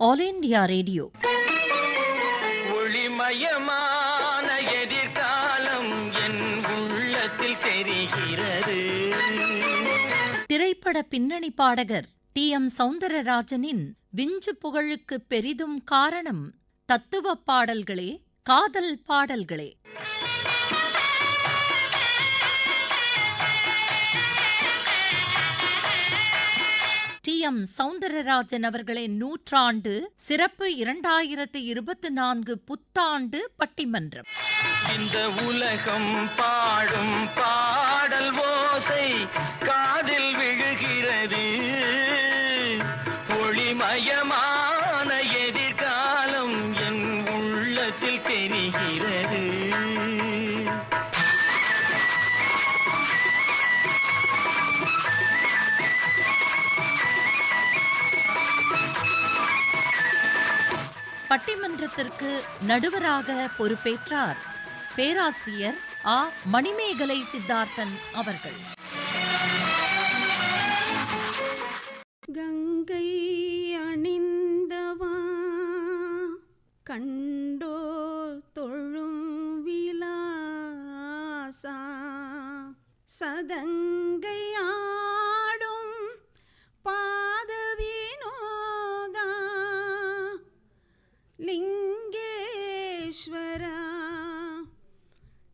All India radio ஒளிமயமான எதிர்காலம் என் உள்ளத்தில் தெரிகிறது. திரைப்பட பின்னணி பாடகர் டி. எம். சௌந்தரராஜனின் விஞ்சு புகழுக்கு பெரிதும் காரணம் தத்துவ பாடல்களே காதல் பாடல்களே. எம். சௌந்தரராஜன் அவர்களின் நூற்றாண்டு சிறப்பு இரண்டாயிரத்தி இருபத்தி நான்கு புத்தாண்டு பட்டிமன்றம். இந்த உலகம் பாடும் பாடல் ஓசை காதில் விழுகிறது. ஒளிமயமா பட்டிமன்றத்திற்கு நடுவராக பொறுப்பேற்றார். பேராசிரியர் ஆ. மணிமேகலை சித்தார்த்தன் அவர்கள். கங்கை அணிந்தவா? கண்டோ தொழும் விலாசா? சதங்கையா லிங்கேஸ்வரா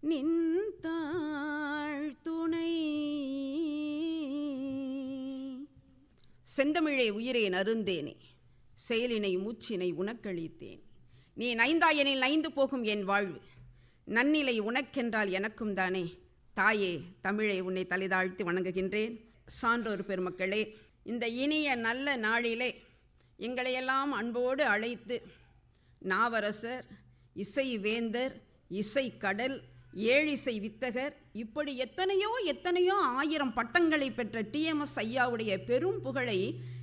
நின்றாள் துணை. செந்தமிழே உயிரே நருந்தேனே செயலினை மூச்சினை உனக்களித்தேன் நீ நைந்தாயனில் நைந்து போகும் என் வாழ்வு நன்னிலை உனக்கென்றால் எனக்கும் தானே. தாயே தமிழை உன்னை தலைதாழ்த்தி வணங்குகின்றேன். சான்றோர் பெருமக்களே இந்த இனிய நல்ல நாளிலே எங்களையெல்லாம் அன்போடு அழைத்து நாவரசர் இசை வேந்தர் இசை கடல் ஏழிசை வித்தகர் இப்படி எத்தனையோ எத்தனையோ ஆயிரம் பட்டங்களை பெற்ற டிஎம்எஸ் ஐயாவுடைய பெரும் புகழை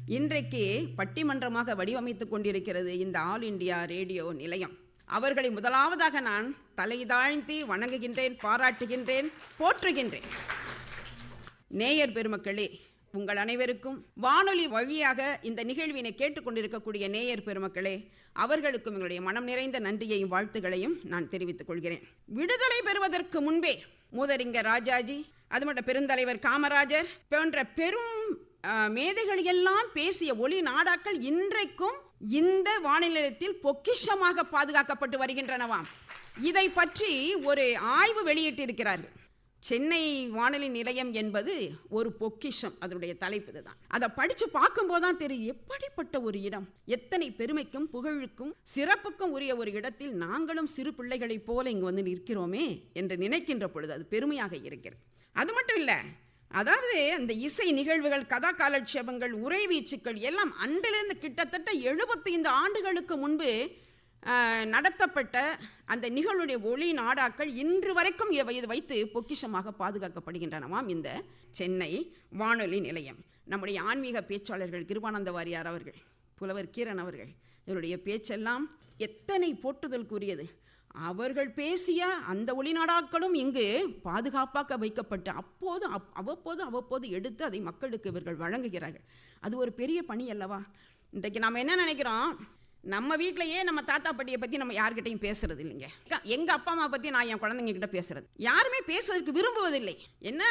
இன்றைக்கு பட்டிமன்றமாக வடிவமைத்துக் கொண்டிருக்கிறது இந்த ஆல் இண்டியா ரேடியோ நிலையம். அவர்களை முதலாவதாக நான் தலை தாழ்த்தி வணங்குகின்றேன் பாராட்டுகின்றேன் போற்றுகின்றேன். நேயர் பெருமக்களே உங்கள் அனைவருக்கும் வானொலி வழியாக இந்த நிகழ்வினை கேட்டுக்கொண்டிருக்கக்கூடிய நேயர் பெருமக்களே அவர்களுக்கும் எங்களுடைய மனம் நிறைந்த நன்றியையும் வாழ்த்துகளையும் நான் தெரிவித்துக் கொள்கிறேன். விடுதலை பெறுவதற்கு முன்பே மூதறிஞர் ராஜாஜி அது மட்டும் பெருந்தலைவர் காமராஜர் போன்ற பெரும் மேதைகள் எல்லாம் பேசிய ஒளி நாடாக்கள் இன்றைக்கும் இந்த வானிலையத்தில் பொக்கிஷமாக பாதுகாக்கப்பட்டு வருகின்றனவாம். இதை பற்றி ஒரு ஆய்வு வெளியிட்டிருக்கிறார்கள். சென்னை வானொலி நிலையம் என்பது ஒரு பொக்கிஷம் அதனுடைய தலைப்பு இதுதான். அதை படித்து பார்க்கும்போது தான் தெரியும் எப்படிப்பட்ட ஒரு இடம். எத்தனை பெருமைக்கும் புகழுக்கும் சிறப்புக்கும் உரிய ஒரு இடத்தில் நாங்களும் சிறு பிள்ளைகளைப் போல இங்கு வந்து நிற்கிறோமே என்று நினைக்கின்ற பொழுது அது பெருமையாக இருக்கிறது. அது மட்டும் இல்லை அதாவது அந்த இசை நிகழ்வுகள் கதா காலட்சேபங்கள் உரைவீச்சுக்கள் எல்லாம் அன்றிலிருந்து கிட்டத்தட்ட எழுபத்தைந்து ஆண்டுகளுக்கு முன்பு நடத்தப்பட்ட அந்த நிகழ்வுடைய ஒளி நாடாக்கள் இன்று வரைக்கும் இவை- இது வைத்து பொக்கிஷமாக பாதுகாக்கப்படுகின்றனவாம் இந்த சென்னை வானொலி நிலையம். நம்முடைய ஆன்மீக பேச்சாளர்கள் கிருபானந்த வாரியார் அவர்கள் புலவர் கீரன் அவர்கள் இவருடைய பேச்செல்லாம் எத்தனை போற்றுதலுக்குரியது அவர்கள் பேசிய அந்த ஒளிநாடாக்களும் இங்கு பாதுகாப்பாக வைக்கப்பட்டு அப்போது அப் அவ்வப்போது அவ்வப்போது எடுத்து அதை மக்களுக்கு இவர்கள் வழங்குகிறார்கள். அது ஒரு பெரிய பணி அல்லவா? இன்றைக்கு நாம் என்ன நினைக்கிறோம்? நம்ம வீட்டிலேயே நம்ம தாத்தா பாட்டியை பற்றி நம்ம யார்கிட்டையும் பேசுறது இல்லைங்க எங்கள் அப்பா அம்மா பற்றி நான் என் குழந்தைங்ககிட்ட பேசுறது. யாருமே பேசுவதற்கு விரும்புவதில்லை. என்ன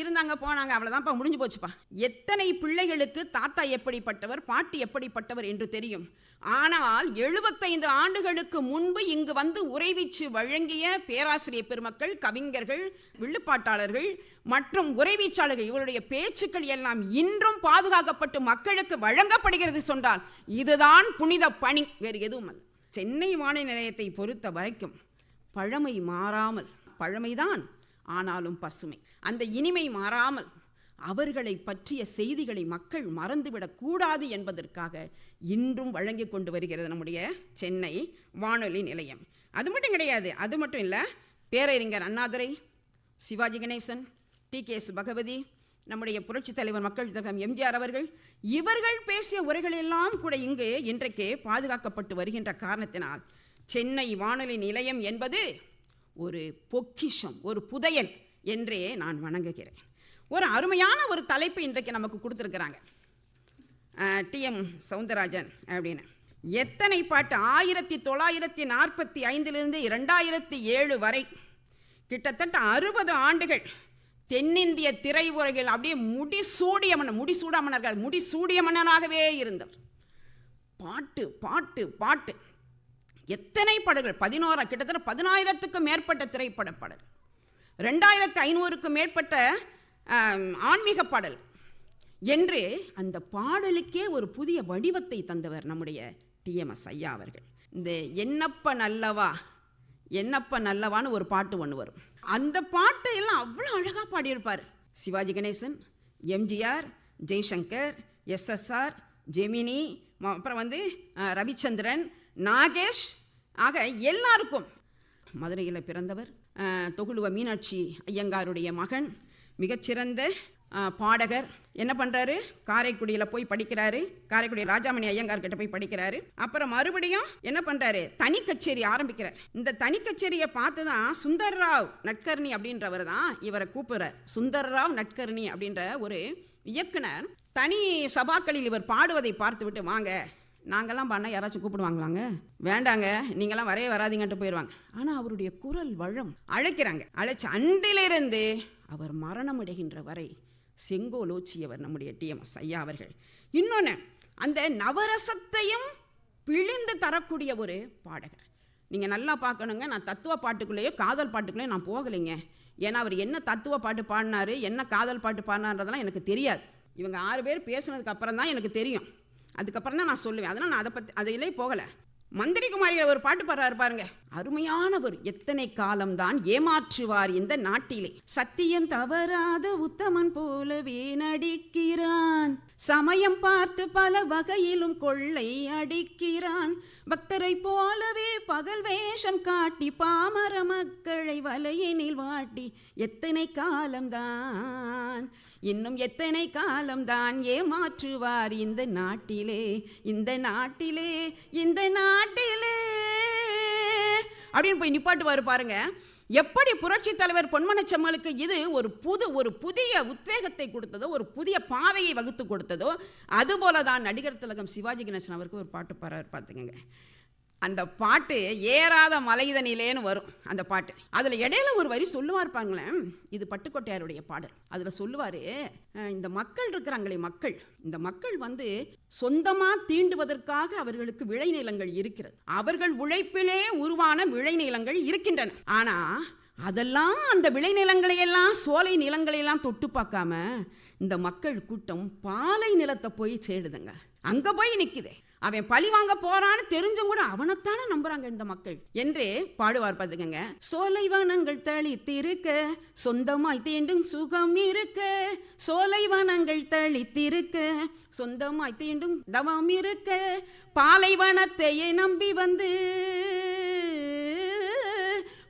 இருந்தாங்க போனாங்க அவ்வளோதான்ப்பா முடிஞ்சு போச்சுப்பா. எத்தனை பிள்ளைகளுக்கு தாத்தா எப்படிப்பட்டவர் பாட்டி எப்படிப்பட்டவர் என்று தெரியும். ஆனால் எழுபத்தைந்து ஆண்டுகளுக்கு முன்பு இங்கு வந்து உறைவீச்சு வழங்கிய பேராசிரியர் பெருமக்கள் கவிஞர்கள் வில்லுப்பாட்டாளர்கள் மற்றும் உறைவீச்சாளர்கள் இவருடைய பேச்சுக்கள் எல்லாம் இன்றும் பாதுகாக்கப்பட்டு மக்களுக்கு வழங்கப்படுகிறது சொன்னால் இதுதான் புனித பணி. வேறு எதுவும் அல்ல சென்னை வானொலி நிலையத்தை பொறுத்த வரைக்கும் பழமை மாறாமல் பழமைதான் ஆனாலும் பசுமை. அந்த இனிமை மாறாமல் அவர்களை பற்றிய செய்திகளை மக்கள் மறந்துவிடக்கூடாது என்பதற்காக இன்றும் வழங்கி கொண்டு வருகிறது நம்முடைய சென்னை வானொலி நிலையம். அது மட்டும் கிடையாது அது மட்டும் இல்லை பேரறிஞர் Annadurai Sivaji Ganesan T K S Bhagavathi நம்முடைய புரட்சித் தலைவர் மக்கள் தலைவர் எம்ஜிஆர் அவர்கள் இவர்கள் பேசிய உரைகள் எல்லாம் கூட இங்கு இன்றைக்கு பாதுகாக்கப்பட்டு வருகின்ற காரணத்தினால் சென்னை வானொலி நிலையம் என்பது ஒரு பொக்கிஷம் ஒரு புதையல் என்றே நான் வணங்குகிறேன். ஒரு அருமையான ஒரு தலைப்பு இன்றைக்கு நமக்கு கொடுத்துருக்குறாங்க. டிஎம் சவுந்தரராஜன் அப்படின்னு. எத்தனை பாட்டு? ஆயிரத்தி தொள்ளாயிரத்தி நாற்பத்தி ஐந்திலிருந்து இரண்டாயிரத்தி ஏழு வரை கிட்டத்தட்ட அறுபது ஆண்டுகள் தென்னிந்திய திரையுலகில் அப்படியே முடிசூடிய மன்னர் முடிசூட மன்னர்கள் முடிசூடிய மன்னராகவே இருந்தவர். பாட்டு பாட்டு பாட்டு. எத்தனை பாடல்கள் பதினோரா கிட்டத்தட்ட பதினாயிரத்துக்கும் மேற்பட்ட திரைப்பட பாடல் ரெண்டாயிரத்து ஐநூறுக்கும் மேற்பட்ட ஆன்மீக பாடல் என்று அந்த பாடலுக்கே ஒரு புதிய வடிவத்தை தந்தவர் நம்முடைய டிஎம்எஸ் ஐயா அவர்கள். இந்த என்னப்ப நல்லவா என்னப்ப நல்லவான்னு ஒரு பாட்டு ஒன்று வரும். அந்த பாட்டை எல்லாம் அவ்வளோ அழகாக பாடியிருப்பார். சிவாஜி கணேசன் எம்ஜிஆர் ஜெய்சங்கர் எஸ்எஸ்ஆர் ஜெமினி அப்புறம் வந்து ரவிச்சந்திரன் நாகேஷ் ஆக எல்லாருக்கும். மதுரையில் பிறந்தவர் தொகுழுவ மீனாட்சி ஐயங்காருடைய மகன் மிகச்சிறந்த பாடகர் என்ன பண்ணுறாரு காரைக்குடியில் போய் படிக்கிறாரு. காரைக்குடி ராஜாமணி ஐயங்கார் கிட்ட போய் படிக்கிறாரு. அப்புறம் மறுபடியும் என்ன பண்ணுறாரு தனி கச்சேரி ஆரம்பிக்கிறார். இந்த தனி கச்சேரியை பார்த்து தான் சுந்தர்ராவ் நட்கர்ணி அப்படின்றவர் தான் இவரை கூப்பிடுறார். சுந்தர்ராவ் நட்கர்ணி அப்படின்ற ஒரு இயக்குனர் தனி சபாக்களில் இவர் பாடுவதை பார்த்துவிட்டு வாங்க நாங்கள்லாம் பண்ணால் யாராச்சும் கூப்பிடுவாங்களாங்க? வேண்டாங்க நீங்களாம் வரைய வராதீங்கன்ட்டு போயிடுவாங்க ஆனால் அவருடைய குரல் வழம் அழைக்கிறாங்க. அழைச்சி அன்றிலிருந்து அவர் மரணம் அடைகின்ற வரை செங்கோலோச்சியவர் நம்முடைய டிஎம்எஸ் ஐயா அவர்கள். இன்னொன்று அந்த நவரசத்தையும் பிழிந்து தரக்கூடிய ஒரு பாடகர். நீங்கள் நல்லா பார்க்கணுங்க. நான் தத்துவ பாட்டுக்குள்ளேயோ காதல் பாட்டுக்குள்ளேயோ நான் போகலைங்க. ஏன்னா அவர் என்ன தத்துவ பாட்டு பாடினாரு என்ன காதல் பாட்டு பாடினார்ன்றதெல்லாம் எனக்கு தெரியாது. இவங்க ஆறு பேர் பேசுனதுக்கு அப்புறம் தான் எனக்கு தெரியும். அதுக்கப்புறம் தான் நான் சொல்லுவேன். அதனால் நான் அதை பற்றி அதிலே போகலை. மந்திரி குமாரியில் ஒரு பாட்டு பாடுறாரு பாருங்க. அருமையானவர் எத்தனை காலம்தான் ஏமாற்றுவார் இந்த நாட்டிலே. சத்தியம் தவறாத உத்தமன் போலவே நடிக்கிறான். சமயம் பார்த்து பல வகையிலும் கொள்ளை அடிக்கிறான். பக்தரை போலவே பகல் வேஷம் காட்டி பாமர மக்களை வலையினில் வாட்டி எத்தனை காலம்தான் இன்னும் எத்தனை காலம்தான் ஏமாற்றுவார் இந்த நாட்டிலே. இந்த நாட்டிலே இந்த நாட்டிலே அப்படின்னு போய் நிப்பாட்டுவார் பாருங்க. எப்படி புரட்சி தலைவர் பொன்மனச்செம்மலுக்கு இது ஒரு புது ஒரு புதிய உத்வேகத்தை கொடுத்ததோ ஒரு புதிய பாதையை வகுத்து கொடுத்ததோ அதுபோல தான் நடிகர் திலகம் சிவாஜி கணேசன் அவருக்கு ஒரு பாட்டு பாடுறாரு பார்த்துக்கங்க. அந்த பாட்டு ஏறாத மலைதனிலேன்னு வரும் அந்த பாட்டு. அதில் இடையில ஒரு வரி சொல்லுவார் பாருங்களேன் இது பட்டுக்கோட்டையாருடைய பாடல். அதில் சொல்லுவார் இந்த மக்கள் இருக்கிறாங்களே மக்கள் இந்த மக்கள் வந்து சொந்தமாக தீண்டுவதற்காக அவர்களுக்கு விளைநிலங்கள் இருக்கிறது. அவர்கள் உழைப்பிலே உருவான விளைநிலங்கள் இருக்கின்றன. ஆனால் அதெல்லாம் அந்த விளைநிலங்களையெல்லாம் சோலை நிலங்களையெல்லாம் தொட்டு பார்க்காம இந்த மக்கள் கூட்டம் பாலை நிலத்தை போய் சேடுதுங்க. அங்கே போய் நிற்குதே அவன் பழி வாங்க போறான்னு தெரிஞ்சும் கூட அவனைத்தானே நம்புறாங்க இந்த மக்கள். என்று பாடுவார் பார்த்துக்கங்க. சோலைவனங்கள் தளித்திருக்க சொந்தமாய் தீண்டும் சுகம் இருக்க. சோலைவனங்கள் தளித்திருக்க சொந்தமாய் தீண்டும் தவம் இருக்க. பாலைவனத்தையே நம்பி வந்து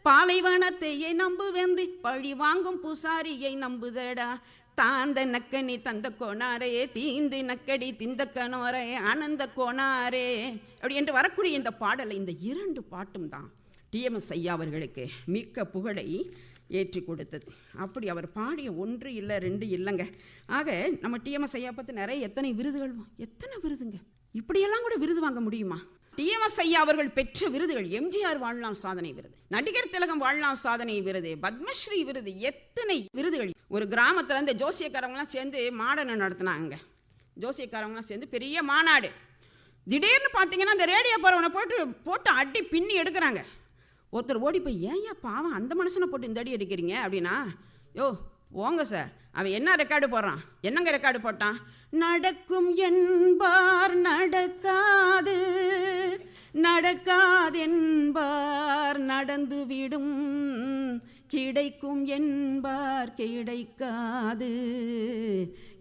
பாலைவனத்தையே நம்பு வந்து பழி வாங்கும் பூசாரியை நம்புதடா. தாந்த நக்கனி தந்த கோணாரே தீந்து நக்கடி திந்த கணோரே ஆனந்த கோணாரே. அப்படி என்று வரக்கூடிய இந்த பாடலை இந்த இரண்டு பாட்டும் தான் டிஎம்எஸ் ஐயா அவர்களுக்கு மிக்க புகழை ஏற்றி கொடுத்தது. அப்படி அவர் பாடிய ஒன்று இல்லை ரெண்டு இல்லைங்க. ஆக நம்ம டிஎம்எஸ் ஐயா பற்றி நிறைய எத்தனை விருதுகள் எத்தனை விருதுங்க? இப்படியெல்லாம் கூட விருது வாங்க முடியுமா? டிஎம்எஸ் ஐயா அவர்கள் பெற்ற விருதுகள் எம்ஜிஆர் வாழ்நாள் சாதனை விருது நடிகர் திலகம் வாழ்நாள் சாதனை விருது பத்மஸ்ரீ விருது எத்தனை விருதுகள். ஒரு கிராமத்தில் இருந்து ஜோசியக்காரவங்களாம் சேர்ந்து மாடனை நடத்தினாங்க. ஜோசியக்காரவங்களாம் சேர்ந்து பெரிய மாநாடு. திடீர்னு பார்த்தீங்கன்னா அந்த ரேடியோ பரவனை போட்டு போட்டு அடி பின்னி எடுக்கிறாங்க. ஒருத்தர் ஓடி போய் ஏன் பாவம் அந்த மனுஷனை போட்டு இந்த அடி எடுக்கிறீங்க? அப்படின்னா யோ ஓங்க சார் அவன் என்ன ரெக்கார்டு போடுறான்? என்னங்க ரெக்கார்டு போட்டான்? நடக்கும் என்பார் நடக்காது. நடக்காதென்பார் நடந்துவிடும். கிடைக்கும் என்பார் கிடைக்காது.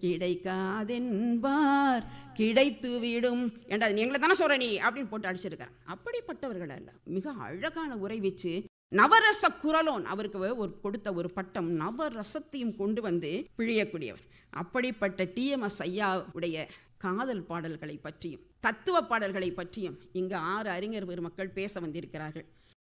கிடைக்காதென்பார் கிடைத்துவிடும். ஏண்டா அது எங்களை தானே சொல்கிற நீ? அப்படின்னு போட்டு அடிச்சிருக்கிறேன். அப்படிப்பட்டவர்கள் அல்ல. மிக அழகான உரை வச்சு நவரச குரலோன் அவருக்கு ஒரு கொடுத்த ஒரு பட்டம் நவரசத்தையும் கொண்டு வந்து பிழியக்கூடியவர். அப்படிப்பட்ட டிஎம்எஸ் ஐயாவுடைய காதல் பாடல்களை பற்றியும் தத்துவ பாடல்களை பற்றியும் இங்கு ஆறு அறிஞர் பெருமக்கள் பேச வந்திருக்கிறார்கள்.